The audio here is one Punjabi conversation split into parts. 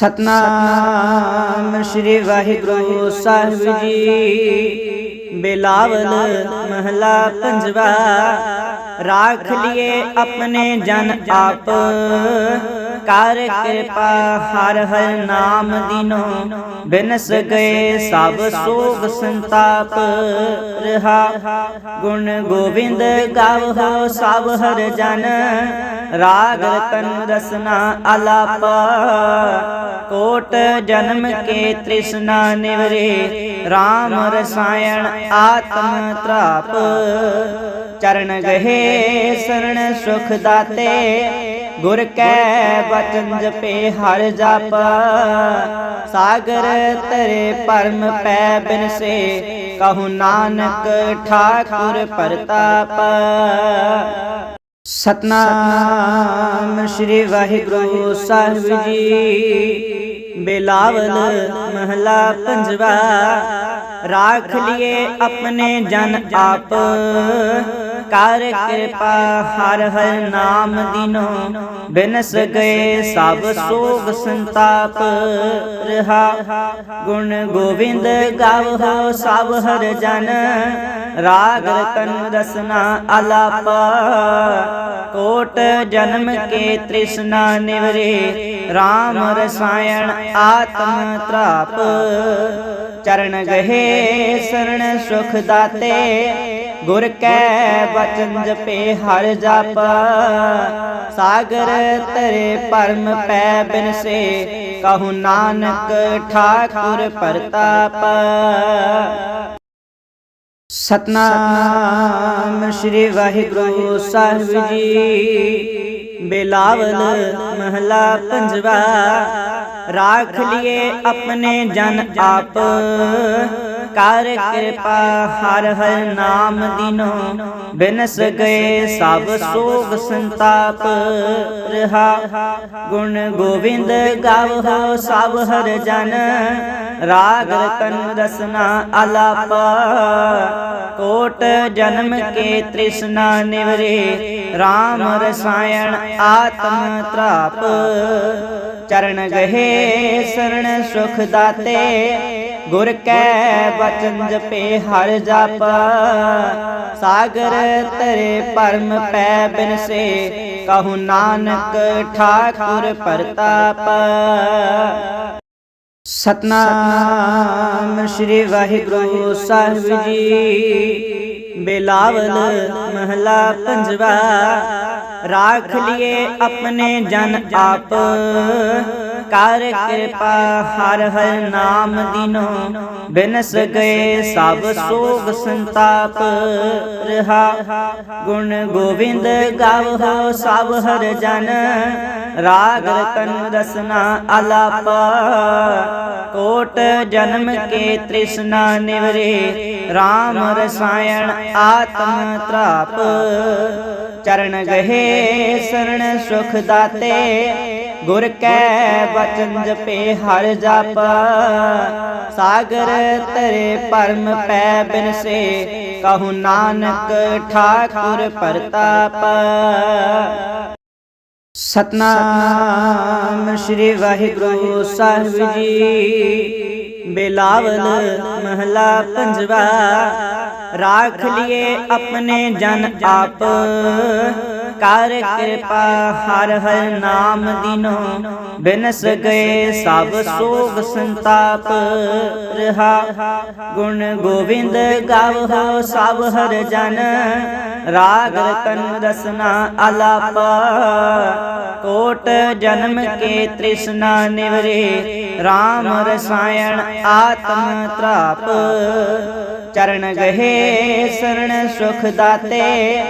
ਸਤਨਾਮ ਸ੍ਰੀ ਵਾਹਿਗੁਰੂ ਸਾਹਿਬ ਜੀ। ਬਿਲਾਵਲ ਮਹਲਾ ਪੰਜਵਾ ਰਾਖ ਲਿਏ ਆਪਣੇ ਜਨ ਆਪ। ਕਰ ਕਿਰਪਾ, ਹਰ ਹਰ ਨਾਮ ਦਿਨੋ। ਬਿਨਸ ਗਏ ਸਭ ਸੋਗ ਸੰਤਾਪ ਰਹਾ। ਗੁਣ ਗੋਬਿੰਦ ਗਾਵੋ, ਸਭ ਹਰ ਜਨ। ਰਾਗ ਰਤਨ ਰਸਨਾ ਆਲਾਪ ਕੋਟ ਜਨਮ ਕੇ ਤ੍ਰਿਸ਼ਨਾ ਨਿਵਰੇ। RAM ਰਸਾਇਣ ਆਤਮ ਤ੍ਰਾਪ। ਚਰਨ ਗਹੇ ਸਰਣ ਸੁਖ ਦਾਤੇ। ਗੁਰ ਕੈ ਬਚਨ ਜਪੇ ਹਰ ਜਪ। ਸਾਗਰ ਤਰੇ ਪਰਮ ਪੈ ਬਿਨਸੇ, ਕਹੂ ਨਾਨਕ ਠਾਕੁਰ ਪ੍ਰਤਾਪ। ਸਤਨਾਮ ਸ੍ਰੀ ਵਾਹਿਗੁਰੂ ਸਾਹਿਬ ਜੀ। ਬਿਲਾਵਲ ਮਹਲਾ ਪੰਜਵਾ, ਰਾਖ ਲਿਏ ਆਪਣੇ ਜਨ ਆਪ। ਕਰ ਕਿਰਪਾ ਹਰ ਹਰ ਨਾਮ ਦਿਨੋ ਬਿਨਸ ਗਏ ਸਭ ਸੋਗ ਸੰਤਾਪ ਰਹਾ। ਗੁਣ ਗੋਬਿੰਦ ਗਾਵੋ ਸਭ ਹਰ ਜਨ, ਰਾਗ ਰਤਨ ਰਸਨਾ ਆਲਾਪ ਕੋਟ ਜਨਮ ਕੇ ਤ੍ਰਿਸ਼ਨਾ ਨਿਵਰੇ RAM ਰਸਾਇਣ ਆਤਮ ਤ੍ਰਾਪ ਚਰਨ ਗਏ ਸਰਣ ਸੁਖ ਦਾਤੇ ਗੁਰ ਕੈ ਬਚਨ ਜਪੇ ਹਰ ਜਪ ਸਾਗਰ ਤਰੇ ਪਰਮ ਪੈ ਬਿਨਸੇ ਕਹੂ ਨਾਨਕ ਠਾਕੁਰ ਪ੍ਰਤਾਪ ਸਤਨਾਮ ਸ੍ਰੀ ਵਾਹਿਗੁਰੂ ਸਾਹਿਬ ਜੀ ਬਿਲਾਵਲ ਮਹਲਾ ਪੰਜਵਾ। ਰਾਖ ਲਿਏ ਆਪਣੇ ਜਨ ਆਪ। ਕਰ ਕਿਰਪਾ ਹਰ ਹਰ ਨਾਮ ਦਿਨੋ। ਬਿਨਸ ਗਏ ਸਭ ਸੋਗ ਸੰਤਾਪ। ਰਹਾ ਗੁਣ ਗੋਬਿੰਦ ਗਾਵੋ ਸਭ ਹਰ ਜਨ। ਰਾਗ ਰਤਨ ਰਸਨਾ ਆਲਾਪ ਕੋਟ ਜਨਮ ਕੇ ਤ੍ਰਿਸ਼ਨਾ ਨਿਵਰੇ। RAM ਰਸਾਇਣ ਆਤਮ ਤ੍ਰਾਪ। ਚਰਨ ਗਏ ਸਰਣ ਸੁਖ ਦਾਤੇ। ਗੁਰ ਕੈ ਬਚਨ ਜਪੇ, ਹਰ ਜਪ। ਸਾਗਰ ਤਰੇ ਪਰਮ ਪੈ ਬਿਨਸੇ, ਕਹੂ ਨਾਨਕ ਠਾਕੁਰ ਪ੍ਰਤਾਪ। ਸਤਨਾਮ ਸ੍ਰੀ ਵਾਹਿਗੁਰੂ ਸਾਹਿਬ ਜੀ। ਬਿਲਾਵਲ ਮਹਲਾ ਪੰਜਵਾ ਰਾਖ ਲਿਏ ਆਪਣੇ ਜਨ ਆਪ। ਕਰ ਕਿਰਪਾ, ਹਰ ਹਰ ਨਾਮ ਦਿਨੋ। ਬਿਨਸ ਗਏ ਸਭ ਸੋਗ ਸੰਤਾਪ, ਰਹਾ। ਗੁਣ ਗੋਬਿੰਦ ਗਾਵੋ ਸਭ ਹਰ ਜਨ। ਰਾਗ ਰਤਨ ਰਸਨਾ ਅਲਾਪ। ਕੋਟ ਜਨਮ ਕੇ ਤ੍ਰਿਸ਼ਨਾ ਨਿਵਰੇ। RAM ਰਸਾਇਣ ਆਤਮ ਤ੍ਰਾਪ। ਚਰਨ ਗਹੇ ਸਰਣ ਸੁਖ ਦਾਤੇ। ਗੁਰ ਕੈ ਵਚਨ ਜਪੇ ਹਰ ਜਪ, ਸਾਗਰ ਤਰੇ ਪਰਮ ਪੈ ਬਿਨਸੇ, ਕਹੂ ਨਾਨਕ ਠਾਕੁਰ ਪ੍ਰਤਾਪ। ਸਤਨਾਮ ਸ੍ਰੀ ਵਾਹਿਗੁਰੂ ਸਾਹਿਬ ਜੀ। ਬਿਲਾਵਲ ਮਹਲਾ ਪੰਜਵਾ, ਰਾਖ ਲਿਏ ਆਪਣੇ ਜਨ ਆਪ। ਕਰ ਕਿਰਪਾ ਹਰ ਹਰ ਨਾਮ ਦਿਨੋ ਬਿਨਸ ਗਏ ਸਭ ਸੋਗ ਸੰਤਾਪ। ਰਹਾ ਗੁਣ ਗੋਬਿੰਦ ਗਾਵੋ ਸਭ ਹਰ ਜਨ, ਰਾਗ ਰਤਨ ਰਸਨਾ ਆਲਾਪ ਕੋਟ ਜਨਮ ਕੇ ਤ੍ਰਿਸ਼ਨਾ ਨਿਵਰੇ RAM ਰਸਾਇਣ ਆਤਮ ਤ੍ਰਾਪ। ਚਰਨ ਗਏ ਸਰਣ ਸੁਖ ਦਾਤੇ।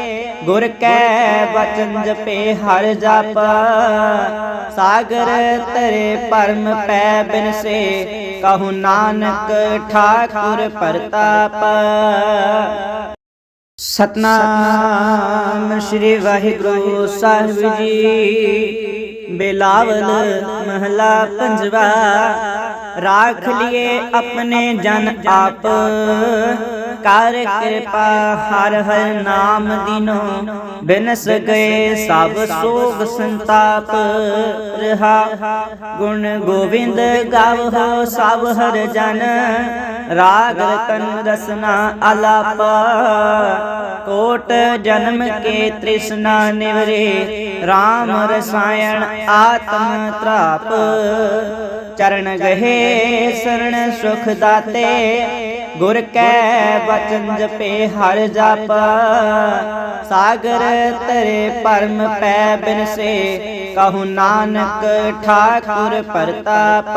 ਗੁਰ ਕੈ ਬਚਨ ਜਪੇ ਹਰ ਜਪ। ਸਾਗਰ ਤਰੇ ਪਰਮ ਪੈ ਬਿਨਸੇ ਕਹੂ ਨਾਨਕ ਠਾਕੁਰ ਪਰਤਾਪ। ਸਤਨਾਮ ਸ੍ਰੀ ਵਾਹਿਗੁਰੂ ਸਾਹਿਬ ਜੀ। ਬਿਲਾਵਲ ਮਹਲਾ ਪੰਜਵਾ। ਰਾਖ ਲਿਏ ਆਪਣੇ ਜਨ ਆਪ। ਕਰ ਕਿਰਪਾ ਹਰ ਹਰ ਨਾਮ ਦਿਨੋ। ਬਿਨਸ ਗਏ ਸਭ ਸੋਗ ਸੰਤਾਪ ਰਹਾ ਗੁਣ ਗੋਬਿੰਦ ਗਾਵੋ ਸਭ ਹਰ ਜਨ। ਰਾਗ ਰਤਨ ਰਸਨਾ ਆਲਾਪ ਕੋਟ ਜਨਮ ਕੇ ਤ੍ਰਿਸ਼ਨਾ ਨਿਵਰੇ। RAM ਰਸਾਇਣ ਆਤਮ ਤ੍ਰਾਪ ਚਰਨ ਗਏ ਸਰਣ ਸੁਖ ਦਾਤੇ ਗੁਰ ਕੈ ਬਚਨ ਜਪੇ ਹਰ ਜਪ ਸਾਗਰ ਤਰੇ ਪਰਮ ਪੈ ਬਿਨਸੇ ਕਹੂ ਨਾਨਕ ਠਾਕੁਰ ਪ੍ਰਤਾਪ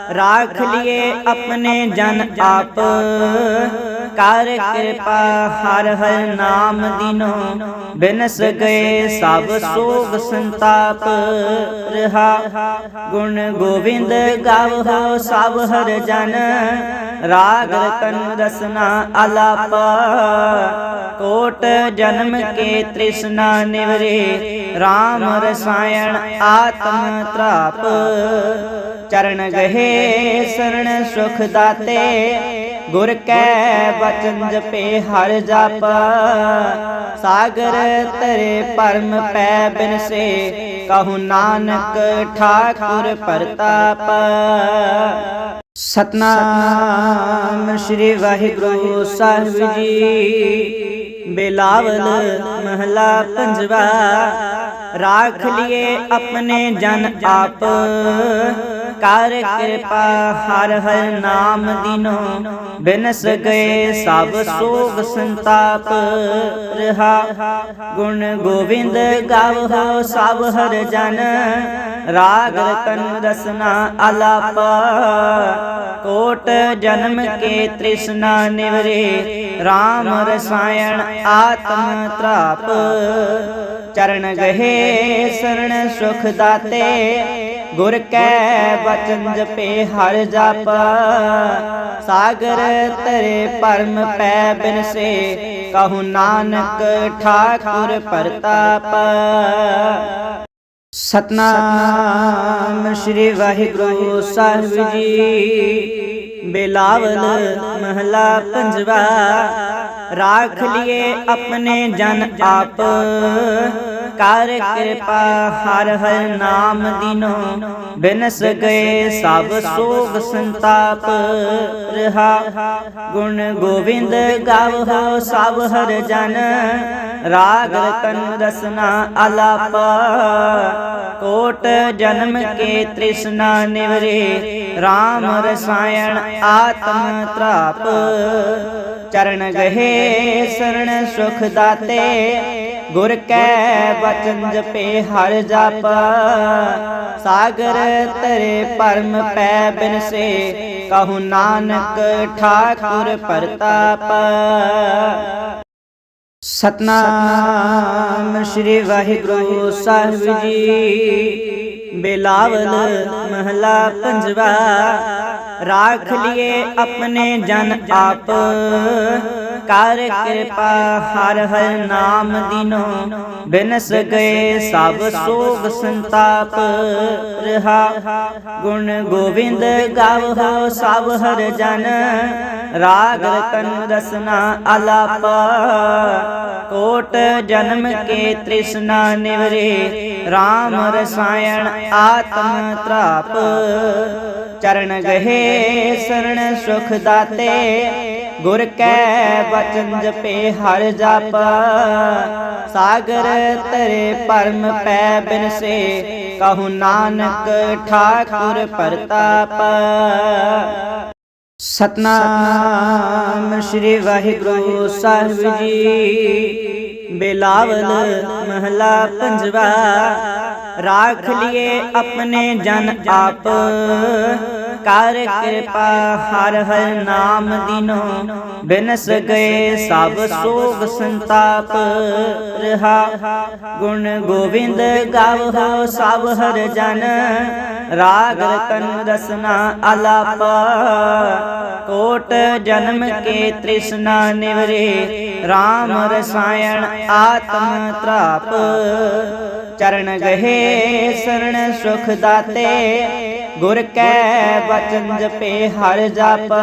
ਰਾਖ ਲਿਏ ਆਪਣੇ ਜਨ ਆਪ। ਕਰ ਕਿਰਪਾ ਹਰ ਹਰ ਨਾਮ ਦਿਨੋ। ਬਿਨਸ ਗਏ ਸਭ ਸੋਗ ਸੰਤਾਪ। ਰਹਾ ਗੁਣ ਗੋਬਿੰਦ ਗਾਵੋ ਸਭ ਹਰ ਜਨ। ਰਾਗ ਰਤਨ ਰਸਨਾ ਆਲਾਪ ਕੋਟ ਜਨਮ ਕੇ ਤ੍ਰਿਸ਼ਨਾ ਨਿਵਰੇ। RAM ਰਸਾਇਣ ਆਤਮ ਤ੍ਰਾਪ ਚਰਨ ਗਏ ਸਰਣ ਸੁਖ ਦਾਤੇ ਗੁਰ ਕੈ ਬਚਨ ਜਪੇ ਹਰ ਜਪ ਸਾਗਰ ਤਰੇ ਪਰਮ ਪੈ ਬਿਨਸੇ ਕਹੂ ਨਾਨਕ ਠਾਕੁਰ ਪ੍ਰਤਾਪ ਸਤਨਾਮ ਸ੍ਰੀ ਵਾਹਿਗੁਰੂ ਸਾਹਿਬ ਜੀ ਬਿਲਾਵਲ ਮਹਲਾ ਪੰਜਵਾ, ਰਾਖ ਲਿਏ ਆਪਣੇ ਜਨ ਆਪ। ਕਰ ਕਿਰਪਾ ਹਰ ਹਰ ਨਾਮ ਦਿਨੋ ਬਿਨਸ ਗਏ ਸਭ ਸੋਗ ਸੰਤਾਪ। ਰਹਾ ਗੁਣ ਗੋਬਿੰਦ ਗਾਵੋ ਸਭ ਹਰ ਜਨ, ਰਾਗ ਰਤਨ ਰਸਨਾ ਆਲਾਪ ਕੋਟ ਜਨਮ ਕੇ ਤ੍ਰਿਸ਼ਨਾ ਨਿਵਰੇ RAM ਰਸਾਇਣ ਆਤਮ ਤ੍ਰਾਪ ਚਰਨ ਗਹੇ ਸਰਣ ਸੁਖ ਦਾਤੇ ਗੁਰ ਕੈ ਬਚਨ ਜਪੇ ਹਰ ਜਪ ਸਾਗਰ ਤਰੇ ਪਰਮ ਪੈ ਬਿਨਸੇ ਕਹੂ ਨਾਨਕ ਠਾਕੁਰ ਪ੍ਰਤਾਪ ਸਤਨਾਮ ਸ੍ਰੀ ਵਾਹਿਗੁਰੂ ਸਾਹਿਬ ਜੀ ਬਿਲਾਵਲ ਮਹਲਾ ਪੰਜਵਾ। ਰਾਖ ਲਿਏ ਆਪਣੇ ਜਨ ਆਪ। ਕਰ ਕਿਰਪਾ ਹਰ ਹਰ ਨਾਮ ਦਿਨੋ। ਬਿਨਸ ਗਏ ਸਭ ਸੋਗ ਸੰਤਾਪ ਰਹਾ। ਗੁਣ ਗੋਬਿੰਦ ਗਾਵੋ ਸਭ ਹਰ ਜਨ। ਰਾਗ ਰਤਨ ਰਸਨਾ ਆਲਾਪ ਕੋਟ ਜਨਮ ਕੇ ਤ੍ਰਿਸ਼ਨਾ ਨਿਵਰੇ। RAM ਰਸਾਇਣ ਆਤਮ ਤ੍ਰਾਪ। ਚਰਨ ਗਏ ਸਰਣ ਸੁਖ ਦਾਤੇ। ਗੁਰ ਕੈ ਬਚਨ ਜਪੇ ਹਰ ਜਪ। ਸਾਗਰ ਤਰੇ ਪਰਮ ਪੈ ਬਿਨਸੇ। ਕਹੂ ਨਾਨਕ ਠਾਕੁਰ ਪ੍ਰਤਾਪ। ਸਤਨਾਮ ਸ੍ਰੀ ਵਾਹਿਗੁਰੂ ਸਾਹਿਬ ਜੀ। ਬਿਲਾਵਲ ਮਹਲਾ ਪੰਜਵਾ ਰਾਖ ਲਿਏ ਆਪਣੇ ਜਨ ਆਪ। ਕਰ ਕਿਰਪਾ, ਹਰ ਹਰ ਨਾਮ ਦਿਨੋ। ਬਿਨਸ ਗਏ ਸਭ ਸੋਗ ਸੰਤਾਪ। ਰਹਾ ਗੁਣ ਗੋਬਿੰਦ ਗਾਵੋ, ਸਭ ਹਰ ਜਨ। ਰਾਗ ਰਤਨ ਰਸਨਾ ਆਲਾਪ ਕੋਟ ਜਨਮ ਕੇ ਤ੍ਰਿਸ਼ਨਾ ਨਿਵਰੇ। RAM ਰਸਾਇਣ ਆਤਮ ਤ੍ਰਾਪ। ਚਰਨ ਗਹੇ ਸਰਣ ਸੁਖ ਦਾਤੇ। ਗੁਰ ਕੈ ਬਚਨ ਜਪੇ ਹਰ ਜਪ। ਸਾਗਰ ਤਰੇ ਪਰਮ ਪੈ ਬਿਨਸੇ, ਕਹੂ ਨਾਨਕ ਠਾਕੁਰ ਪਰਤਾਪ। ਸਤਨਾਮ ਸ੍ਰੀ ਵਾਹਿਗੁਰੂ ਸਾਹਿਬ ਜੀ। ਬਿਲਾਵਲ ਮਹਲਾ ਪੰਜਵਾ। ਰਾਖ ਲਿਏ ਆਪਣੇ ਜਨ ਆਪ। ਕਰ ਕਿਰਪਾ ਹਰ ਹਰ ਨਾਮ ਦਿਨੋ। ਬਿਨਸ ਗਏ ਸਭ ਸੋਗ ਸੰਤਾਪ ਰਹਾ। ਗੁਣ ਗੋਬਿੰਦ ਗਾਵੋ ਸਭ ਹਰ ਜਨ। ਰਾਗ ਰਤਨ ਰਸਨਾ ਆਲਾਪ ਕੋਟ ਜਨਮ ਕੇ ਤ੍ਰਿਸ਼ਨਾ ਨਿਵਰੇ। RAM ਰਸਾਇਣ ਆਤਮ ਤ੍ਰਾਪ ਚਰਨ ਗਹੇ ਸਰਣ ਸੁਖ ਦਾਤੇ ਗੁਰ ਕੈ ਬਚਨ ਜਪੇ ਹਰ ਜਪ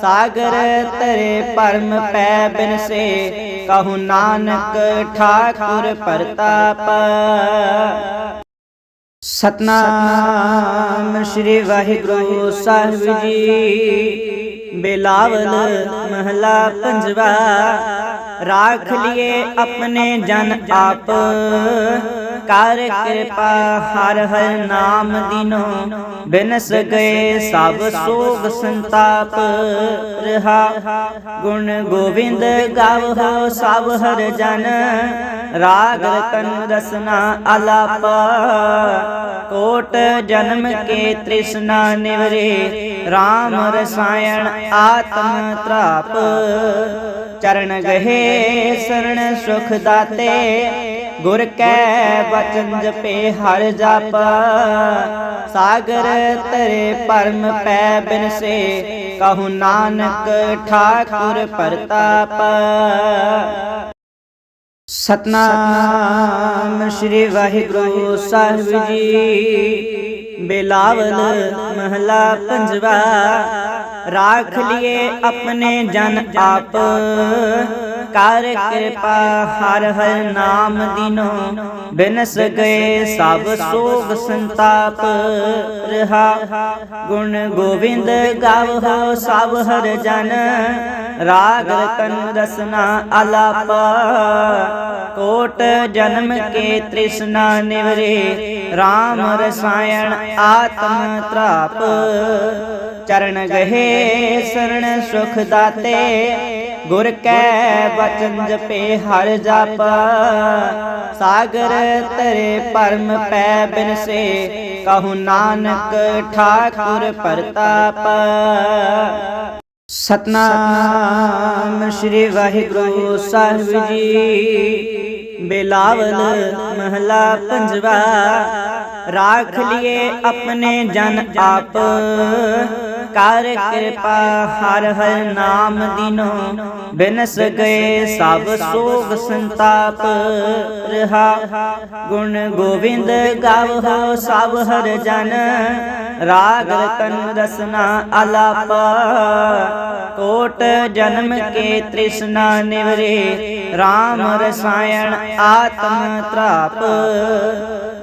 ਸਾਗਰ ਤਰੇ ਪਰਮ ਪੈ ਬਿਨਸੇ ਕਹੂ ਨਾਨਕ ਠਾਕੁਰ ਪ੍ਰਤਾਪ ਸਤਨਾਮ ਸ੍ਰੀ ਵਾਹਿਗੁਰੂ ਸਾਹਿਬ ਜੀ ਬੇਲਾਵਲ ਮਹਲਾ ਪੰਜਵਾ। ਰਾਖ ਲਿਏ ਆਪਣੇ ਜਨ ਆਪ। ਕਰ ਕਿਰਪਾ ਹਰ ਹਰ ਨਾਮ ਦਿਨੋ। ਬਿਨਸ ਗਏ ਸਭ ਸੋਗ ਸੰਤਾਪ ਰਹਾ। ਗੁਣ ਗੋਬਿੰਦ ਗਾਵੋ ਸਭ ਹਰ ਜਨ। ਰਾਗ ਰਤਨ ਰਸਨਾ ਆਲਾਪ ਕੋਟ ਜਨਮ ਕੇ ਤ੍ਰਿਸ਼ਨਾ ਨਿਵਰੇ RAM ਰਸਾਇਣ ਆਤਮ ਤ੍ਰਾਪ। ਚਰਨ ਗਏ ਸਰਣ ਸੁਖ ਦਾਤੇ, ਗੁਰ ਕੈ ਬਚਨ ਜਪੇ ਹਰ ਜਪ। ਸਾਗਰ ਤਰੇ ਪਰਮ ਪੈ ਬਿਨਸੇ, ਕਹੂ ਨਾਨਕ ਠਾਕੁਰ ਪ੍ਰਤਾਪ। ਸਤਨਾਮ ਸ੍ਰੀ ਵਾਹਿਗੁਰੂ ਸਾਹਿਬ ਜੀ। ਬੇਲਾਵਲ ਮਹਲਾ ਪੰਜਵਾ ਰਾਖ ਲਿਏ ਆਪਣੇ ਜਨ ਆਪ। ਕਰ ਕਿਰਪਾ, ਹਰ ਹਰ ਨਾਮ ਦਿਨੋ। ਬਿਨਸ ਗਏ ਸਭ ਸੋਗ ਸੰਤਾਪ ਰਹਾ। ਗੁਣ ਗੋਬਿੰਦ ਗਾਵੋ, ਸਭ ਹਰ ਜਨ। ਰਾਗ ਰਤਨ ਰਸਨਾ ਆਲਾਪ ਕੋਟ ਜਨਮ ਕੇ ਤ੍ਰਿਸ਼ਨਾ ਨਿਵਰੇ। RAM ਰਸਾਇਣ ਆਤਮ ਤ੍ਰਾਪ। ਚਰਨ ਗਹੇ ਸਰਣ ਸੁਖ ਦਾਤੇ। ਗੁਰ ਕੈ ਬਚਨ ਜਪੇ ਹਰ ਜਪ। ਸਾਗਰ ਤਰੇ ਪਰਮ ਪੈ ਬਿਨਸੇ, ਕਹੂ ਨਾਨਕ ਠਾਕੁਰ ਪ੍ਰਤਾਪ। ਸਤਨਾਮ ਸ੍ਰੀ ਵਾਹਿਗੁਰੂ ਸਾਹਿਬ ਜੀ। ਬੇਲਾਵਲ ਮਹਲਾ ਪੰਜਵਾ। ਰਾਖ ਲਿਏ ਆਪਣੇ ਜਨ ਆਪ। ਕਰ ਕਿਰਪਾ ਹਰ ਹਰ ਨਾਮ ਦਿਨੋ। ਬਿਨਸ ਗਏ ਸਭ ਸੋਗ ਸੰਤਾਪ ਰਹਾ। ਗੁਣ ਗੋਬਿੰਦ ਗਾਵੋ ਸਭ ਹਰ ਜਨ। ਰਾਗ ਰਤਨ ਰਸਨਾ ਆਲਾਪ ਕੋਟ ਜਨਮ ਕੇ ਤ੍ਰਿਸ਼ਨਾ ਨਿਵਰੇ। RAM ਰਸਾਇਣ ਆਤਮ ਤ੍ਰਾਪ।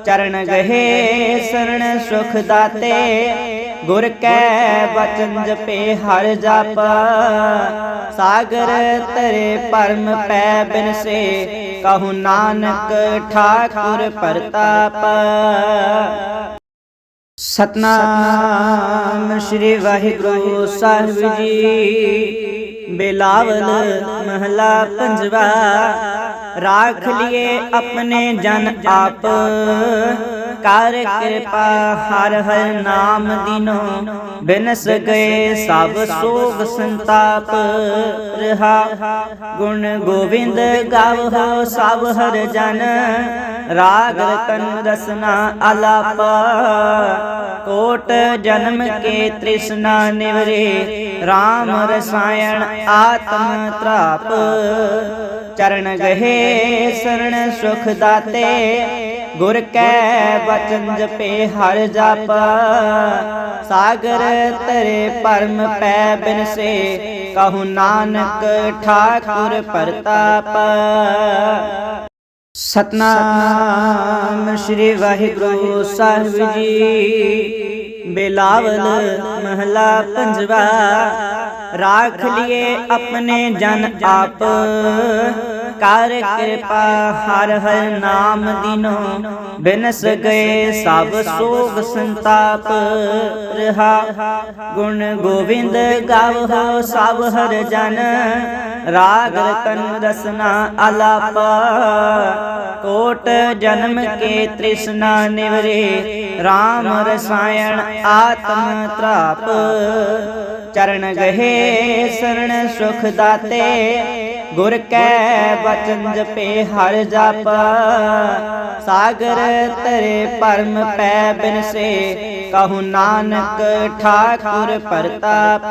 ਚਰਨ ਗਏ ਸਰਣ ਸੁਖ ਦਾਤੇ। ਗੁਰ ਕੈ ਬਚਨ ਜਪੇ ਹਰ ਜਪ। ਸਾਗਰ ਤਰੇ ਪਰਮ ਪੈ ਬਿਨਸੇ। ਕਹੂ ਨਾਨਕ ਠਾਕੁਰ ਪ੍ਰਤਾਪ। ਸਤਨਾਮ ਸ੍ਰੀ ਵਾਹਿਗੁਰੂ ਸਾਹਿਬ ਜੀ। ਬੇਲਾਵਲ ਮਹਲਾ ਪੰਜਵਾ। ਰਾਖ ਲਿਏ ਆਪਣੇ ਜਨ ਆਪ। ਕਰ ਕਿਰਪਾ, ਹਰ ਹਰ ਨਾਮ ਦਿਨੋ। ਬਿਨਸ ਗਏ ਸਭ ਸੋਗ ਸੰਤਾਪ ਰਹਾ ਗੁਣ ਗੋਬਿੰਦ ਗਾਵੋ, ਸਭ ਹਰ ਜਨ। ਰਾਗ ਰਤਨ ਰਸਨਾ ਆਲਾਪ ਕੋਟ ਜਨਮ ਕੇ ਤ੍ਰਿਸ਼ਨਾ ਨਿਵਰੇ। RAM ਰਸਾਇਣ ਆਤਮ ਤ੍ਰਾਪ। ਚਰਨ ਗਹੇ ਸਰਣ ਸੁਖ ਦਾਤੇ, ਗੁਰ ਕੈ ਬਚਨ ਜਪੇ ਹਰ ਜਪ। ਸਾਗਰ ਤਰੇ ਪਰਮ ਪੈ ਬਿਨਸੇ, ਕਹੂ ਨਾਨਕ ਠਾਕੁਰ ਪ੍ਰਤਾਪ। ਸਤਨਾਮ ਸ੍ਰੀ ਵਾਹਿਗੁਰੂ ਸਾਹਿਬ ਜੀ। ਬੇਲਾਵਲ ਮਹਲਾ ਪੰਜਵਾ, ਰਾਖ ਲਿਏ ਆਪਣੇ ਜਨ ਆਪ। ਕਰ ਕਿਰਪਾ, ਹਰ ਹਰ ਨਾਮ ਦਿਨੋ। ਬਿਨਸ ਗਏ ਸਭ ਸੋਗ ਸੰਤਾਪ, ਰਹਾ। ਗੁਣ ਗੋਬਿੰਦ ਗਾਵੋ ਸਭ ਹਰ ਜਨ। ਰਾਗ ਰਤਨ ਰਸਨਾ ਆਲਾਪ ਕੋਟ ਜਨਮ ਕੇ ਤ੍ਰਿਸ਼ਨਾ ਨਿਵਰੇ। RAM ਰਸਾਇਣ ਆਤਮ ਤ੍ਰਾਪ। ਚਰਨ ਗਹੇ ਸਰਣ ਸੁਖ ਦਾਤੇ। ਗੁਰ ਕੈ ਬਚਨ ਜਪੇ ਹਰ ਜਪ। ਸਾਗਰ ਤਰੇ ਪਰਮ ਪੈ ਬਿਨਸੇ। ਕਹੂ ਨਾਨਕ ਠਾਕੁਰ ਪ੍ਰਤਾਪ।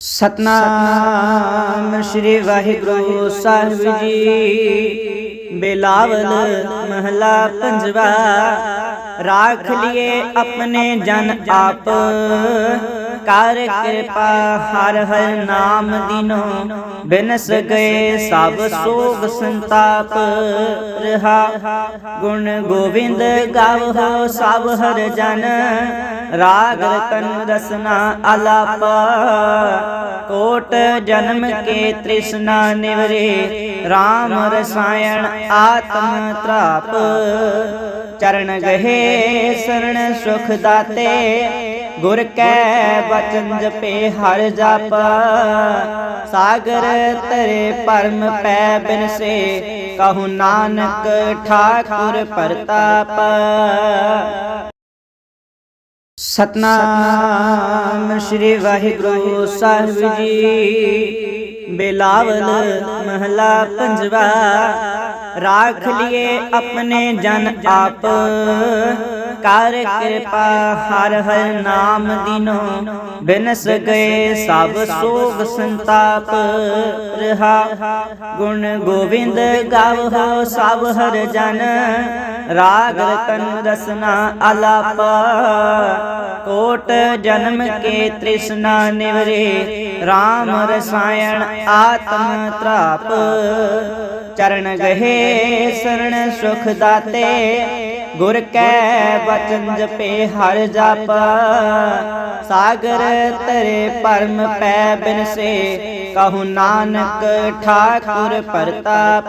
ਸਤਨਾਮ ਸ੍ਰੀ ਵਾਹਿਗੁਰੂ ਸਾਹਿਬ ਜੀ। ਬੇਲਾਵਲ ਮਹਲਾ ਪੰਜਵਾ। ਰਾਖ ਲਿਏ ਆਪਣੇ ਜਨ ਆਪ। ਕਰ ਕਿਰਪਾ ਹਰ ਹਰ ਨਾਮ ਦਿਨੋ। ਬਿਨਸ ਗਏ ਸਭ ਸੋਗ ਸੰਤਾਪ। ਰਹਾ ਗੁਣ ਗੋਵਿੰਦ ਗਾਵੋ ਸਭ ਹਰ ਜਨ। ਰਾਗ ਰਤਨ ਰਸਨਾ ਆਲਾਪ ਕੋਟ ਜਨਮ ਕੇ ਤ੍ਰਿਸ਼ਨਾ ਨਿਵਰੇ। RAM ਰਸਾਇਣ ਆਤਮ ਤ੍ਰਾਪ। ਚਰਨ ਗਹੇ ਸਰਣ ਸੁਖ ਦਾਤੇ, ਗੁਰ ਕੈ ਬਚਨ ਜਪੇ ਹਰ ਜਪ। ਸਾਗਰ ਤਰੇ ਪਰਮ ਪੈ ਬਿਨਸੇ, ਕਹੂ ਨਾਨਕ ਠਾਕੁਰ ਪ੍ਰਤਾਪ। ਸਤਨਾਮ ਸ੍ਰੀ ਵਾਹਿਗੁਰੂ ਸਾਹਿਬ ਜੀ। ਬੇਲਾਵਲ ਮਹਲਾ ਪੰਜਵਾ, ਰਾਖ ਲਿਏ ਆਪਣੇ ਜਨ ਆਪ। ਕਰ ਕਿਰਪਾ ਹਰ ਹਰ ਨਾਮ ਦਿਨੋ ਬਿਨਸ ਗਏ ਸਭ ਸੋਗ ਸੰਤਾਪ ਰਹਾ। ਗੁਣ ਗੋਬਿੰਦ ਗਾਵੋ ਸਭ ਹਰ ਜਨ ਰਾਗ ਰਤਨ ਰਸਨਾ ਆਲਾਪ ਕੋਟ ਜਨਮ ਕੇ ਤ੍ਰਿਸ਼ਨਾ ਨਿਵਰੇ RAM ਰਸਾਇਣ ਆਤਮ ਤ੍ਰਾਪ। ਚਰਨ ਗਏ ਸਰਣ ਸੁਖ ਦਾਤੇ, ਗੁਰ ਕੈ ਬਚਨ ਜਪੇ ਹਰ ਜਪ। ਸਾਗਰ ਤਰੇ ਪਰਮ ਪੈ ਬਿਨਸੇ, ਕਹੂ ਨਾਨਕ ਠਾਕੁਰ ਪ੍ਰਤਾਪ।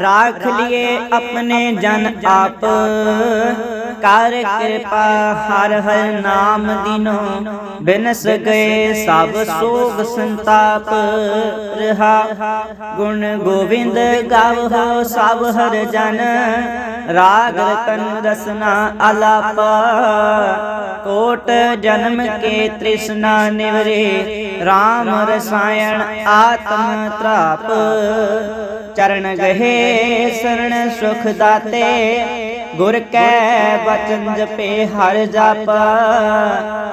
ਰਾਖ ਲਿਏ ਆਪਣੇ ਜਨ ਆਪ। ਕਰ ਕਿਰਪਾ ਹਰ ਹਰ ਨਾਮ ਦਿਨੋ। ਬਿਨਸ ਗਏ ਸਭ ਸੋਗ ਸੰਤਾਪ। ਰਹਾ ਗੁਣ ਗੋਵਿੰਦ ਗਾਵੋ ਸਭ ਹਰ ਜਨ। ਰਾਗ ਰਤਨ ਰਸਨਾ ਅਲਾਪ। ਕੋਟ ਜਨਮ ਕੇ ਤ੍ਰਿਸ਼ਨਾ ਨਿਵਰੇ। RAM ਰਸਾਇਣ ਆਤਮ ਤ੍ਰਾਪ ਚਰਨ ਗਏ ਸਰਣ ਸੁਖ ਦਾਤੇ ਗੁਰ ਕੈ ਬਚਨ ਜਪੇ ਹਰ ਜਪ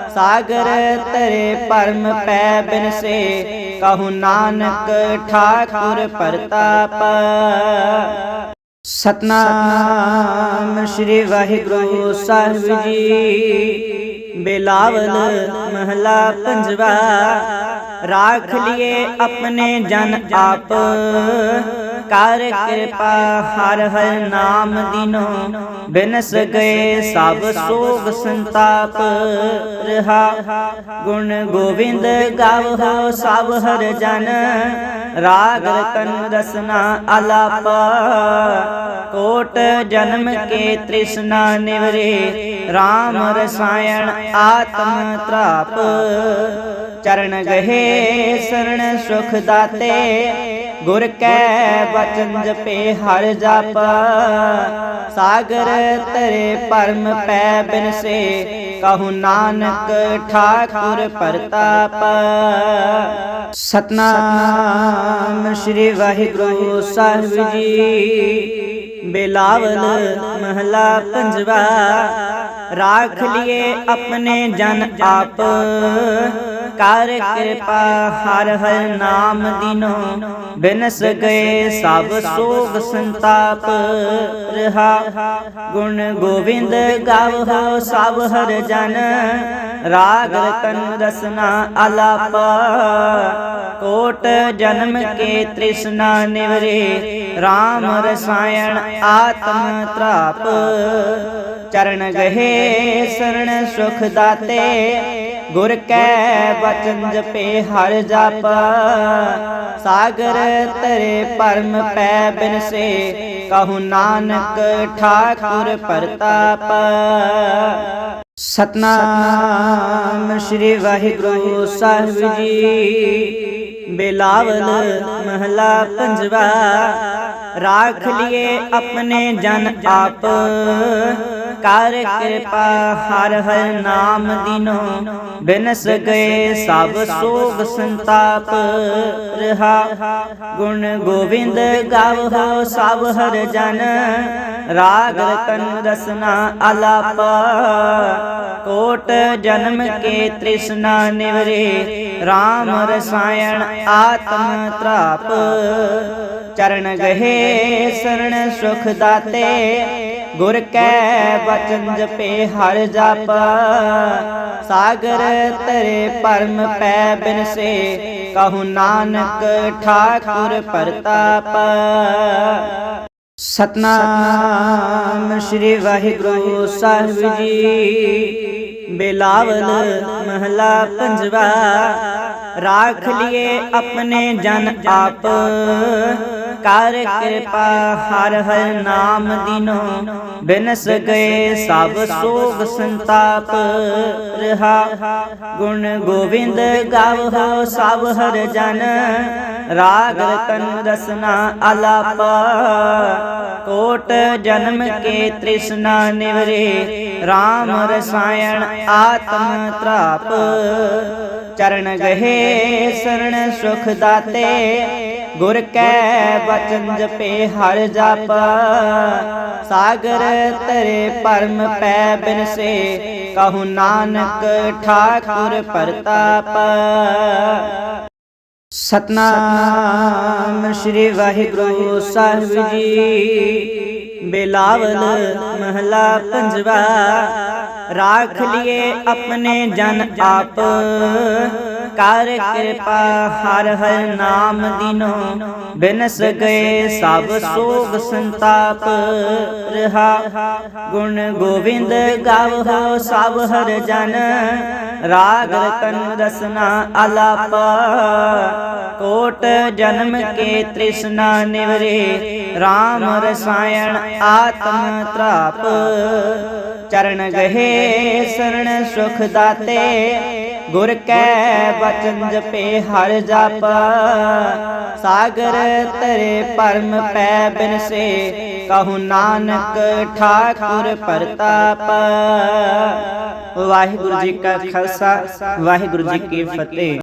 ਸਾਗਰ ਤਰੇ ਪਰਮ ਪੈ ਬਿਨਸੇ ਕਹੂ ਨਾਨਕ ਠਾਕੁਰ ਪ੍ਰਤਾਪ ਸਤਨਾਮ ਸ੍ਰੀ ਵਾਹਿਗੁਰੂ ਸਾਹਿਬ ਜੀ ਬੇਲਾਵਲ ਮਹਲਾ ਪੰਜਵਾ। ਰਾਖ ਲਿਏ ਆਪਣੇ ਜਨ ਆਪ। ਕਰ ਕਿਰਪਾ ਹਰ ਹਰ ਨਾਮ ਦਿਨੋ। ਬਿਨਸ ਗਏ ਸਭ ਸੋਗ ਸੰਤਾਪ ਰਹਾ। ਗੁਣ ਗੋਬਿੰਦ ਗਾਵੋ ਸਭ ਹਰ ਜਨ। ਰਾਗ ਰਤਨ ਰਸਨਾ ਆਲਾਪ ਕੋਟ ਜਨਮ ਕੇ ਤ੍ਰਿਸ਼ਨਾ ਨਿਵਰੇ। RAM ਰਸਾਇਣ ਆਤਮ ਤ੍ਰਾਪ ਚਰਨ ਗਏ ਸਰਣ ਸੁਖ ਦਾਤੇ ਗੁਰ ਕੈ ਬਚਨ ਜਪੇ ਹਰ ਜਪ ਸਾਗਰ ਤਰੇ ਪਰਮ ਪੈ ਬਿਨਸੇ ਕਹੂ ਨਾਨਕ ਠਾਕੁਰ ਪ੍ਰਤਾਪ ਸਤਨਾਮ ਸ੍ਰੀ ਵਾਹਿਗੁਰੂ ਸਾਹਿਬ ਜੀ ਬੇਲਾਵਲ ਮਹਲਾ ਪੰਜਵਾ, ਰਾਖ ਲਿਏ ਆਪਣੇ ਜਨ ਆਪ। ਕਰ ਕਿਰਪਾ, ਹਰ ਹਰ ਨਾਮ ਦਿਨੋ। ਬਿਨਸ ਗਏ ਸਭ ਸੋਗ ਸੰਤਾਪ ਰਹਾ ਗੁਣ ਗੋਵਿੰਦ ਗਾਵੋ ਸਭ ਹਰ ਜਨ। ਰਾਗ ਰਤਨ ਰਸਨਾ ਆਲਾਪ ਕੋਟ ਜਨਮ ਕੇ ਤ੍ਰਿਸ਼ਨਾ ਨਿਵਰੇ। RAM ਰਸਾਇਣ ਆਤਮ ਤ੍ਰਾਪ। ਚਰਨ ਗਏ ਸਰਣ ਸੁਖ ਦਾਤੇ। ਗੁਰ ਕੈ ਬਚਨ ਜਪੇ ਹਰ ਜਪ। ਸਾਗਰ ਤਰੇ ਪਰਮ ਪੈ ਬਿਨਸੇ। ਕਹੂ ਨਾਨਕ ਠਾਕੁਰ ਪ੍ਰਤਾਪ। ਸਤਨਾਮ ਸ੍ਰੀ ਵਾਹਿਗੁਰੂ ਸਾਹਿਬ ਜੀ। ਬੇਲਾਵਲ ਮਹਲਾ ਪੰਜਵਾ। ਰਾਖ ਲਿਏ ਆਪਣੇ ਜਨ ਆਪ। ਕਰ ਕਿਰਪਾ, ਹਰ ਹਰ ਨਾਮ ਦਿਨੋ। ਬਿਨਸ ਗਏ ਸਭ ਸੋਗ ਸੰਤਾਪ ਰਹਾ। ਗੁਣ ਗੋਬਿੰਦ ਗਾਵੋ, ਸਭ ਹਰ ਜਨ। ਰਾਗ ਰਤਨ ਰਸਨਾ ਆਲਾਪ ਕੋਟ ਜਨਮ ਕੇ ਤ੍ਰਿਸ਼ਨਾ ਨਿਵਰੇ। RAM ਰਸਾਇਣ ਆਤਮ ਤ੍ਰਾਪ। ਚਰਨ ਗਹੇ ਸਰਣ ਸੁਖ ਦਾਤੇ। ਗੁਰ ਕੈ ਬਚਨ ਜਪੇ ਹਰ ਜਪ। ਸਾਗਰ ਤਰੇ ਪਰਮ ਪੈ ਬਿਨਸੇ, ਕਹੂ ਨਾਨਕ ਠਾਕੁਰ ਪ੍ਰਤਾਪ। ਸਤਨਾਮ ਸ੍ਰੀ ਵਾਹਿਗੁਰੂ ਸਾਹਿਬ ਜੀ। ਬੇਲਾਵਲ ਮਹਲਾ ਪੰਜਵਾ, ਰਾਖ ਲਿਏ ਆਪਣੇ ਜਨ ਆਪ। ਕਰ ਕਿਰਪਾ ਹਰ ਹਰ ਨਾਮ ਦਿਨੋ ਬਿਨਸ ਗਏ ਸਭ ਸੋਗ ਸੰਤਾਪ। ਰਹਾ ਗੁਣ ਗੋਬਿੰਦ ਗਾਵੋ ਸਭ ਹਰ ਜਨ, ਰਾਗ ਰਤਨ ਰਸਨਾ ਆਲਾਪ ਕੋਟ ਜਨਮ ਕੇ ਤ੍ਰਿਸ਼ਨਾ ਨਿਵਰੇ RAM ਰਸਾਇਣ ਆਤਮ ਤ੍ਰਾਪ ਚਰਨ ਗਏ ਸਰਣ ਸੁਖ ਦਾਤੇ ਗੁਰ ਕੈ ਬਚਨ ਜਪੇ ਹਰ ਜਪ ਸਾਗਰ ਤਰੇ ਪਰਮ ਪੈ ਬਿਨਸੇ ਕਹੂ ਨਾਨਕ ਠਾਕੁਰ ਪ੍ਰਤਾਪ ਸਤਨਾਮ ਸ੍ਰੀ ਵਾਹਿਗੁਰੂ ਸਾਹਿਬ ਜੀ ਬੇਲਾਵਲ ਮਹਲਾ ਪੰਜਵਾ। ਰਾਖ ਲਿਏ ਆਪਣੇ ਜਨ ਆਪ। ਕਰ ਕਿਰਪਾ ਹਰ ਹਰ ਨਾਮ ਦਿਨੋ। ਬਿਨਸ ਗਏ ਸਭ ਸੋਗ ਸੰਤਾਪ। ਰਹਾ ਗੁਣ ਗੋਬਿੰਦ ਗਾਵੋ ਸਭ ਹਰ ਜਨ। ਰਾਗ ਰਤਨ ਰਸਨਾ ਆਲਾਪ ਕੋਟ ਜਨਮ ਕੇ ਤ੍ਰਿਸ਼ਨਾ ਨਿਵਰੇ। RAM ਰਸਾਇਣ ਆਤਮ ਤ੍ਰਾਪ। ਚਰਨ ਗਹੇ ਸਰਣ ਸੁਖ ਦਾਤੇ, ਗੁਰ ਕੈ ਬਚਨ ਜਪੇ ਹਰ ਜਪ। ਸਾਗਰ ਤਰੇ ਪਰਮ ਪੈ ਬਿਨਸੇ, ਕਹੂ ਨਾਨਕ ਠਾਕੁਰ ਪ੍ਰਤਾਪ। ਵਾਹਿਗੁਰੂ ਜੀ ਕਾ ਖਾਲਸਾ, ਵਾਹਿਗੁਰੂ ਜੀ ਕੀ ਫਤਿਹ।